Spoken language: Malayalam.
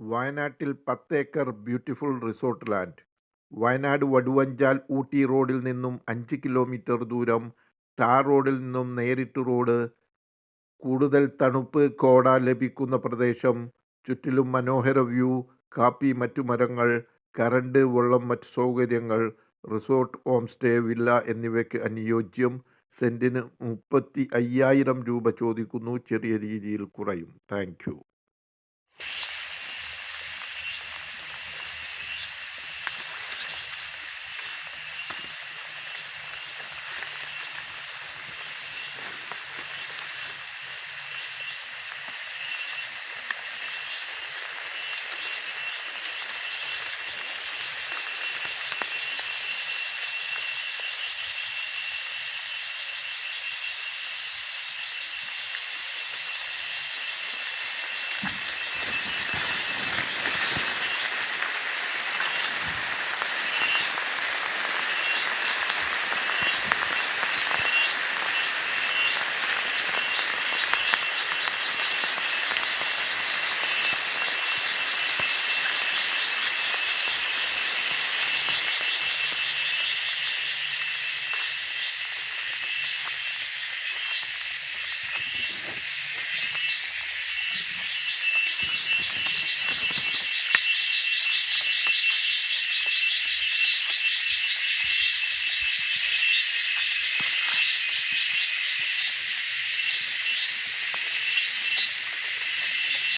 വയനാട്ടിൽ പത്ത് acre beautiful resort land. Wayanad Vaduvanchal Ooty റോഡിൽ നിന്നും അഞ്ച് കിലോമീറ്റർ ദൂരം ടാർ റോഡിൽ നിന്നും നേരിട്ട് റോഡ് കൂടുതൽ തണുപ്പ് കോട ലഭിക്കുന്ന പ്രദേശം ചുറ്റിലും മനോഹര വ്യൂ കാപ്പി മറ്റു മരങ്ങൾ കറണ്ട് വെള്ളം മറ്റ് സൗകര്യങ്ങൾ റിസോർട്ട് ഹോം സ്റ്റേ വില്ല എന്നിവയ്ക്ക് അനുയോജ്യം. സെന്റിന് മുപ്പത്തി അയ്യായിരം രൂപ ചോദിക്കുന്നു ചെറിയ രീതിയിൽ കുറയും. Thank you.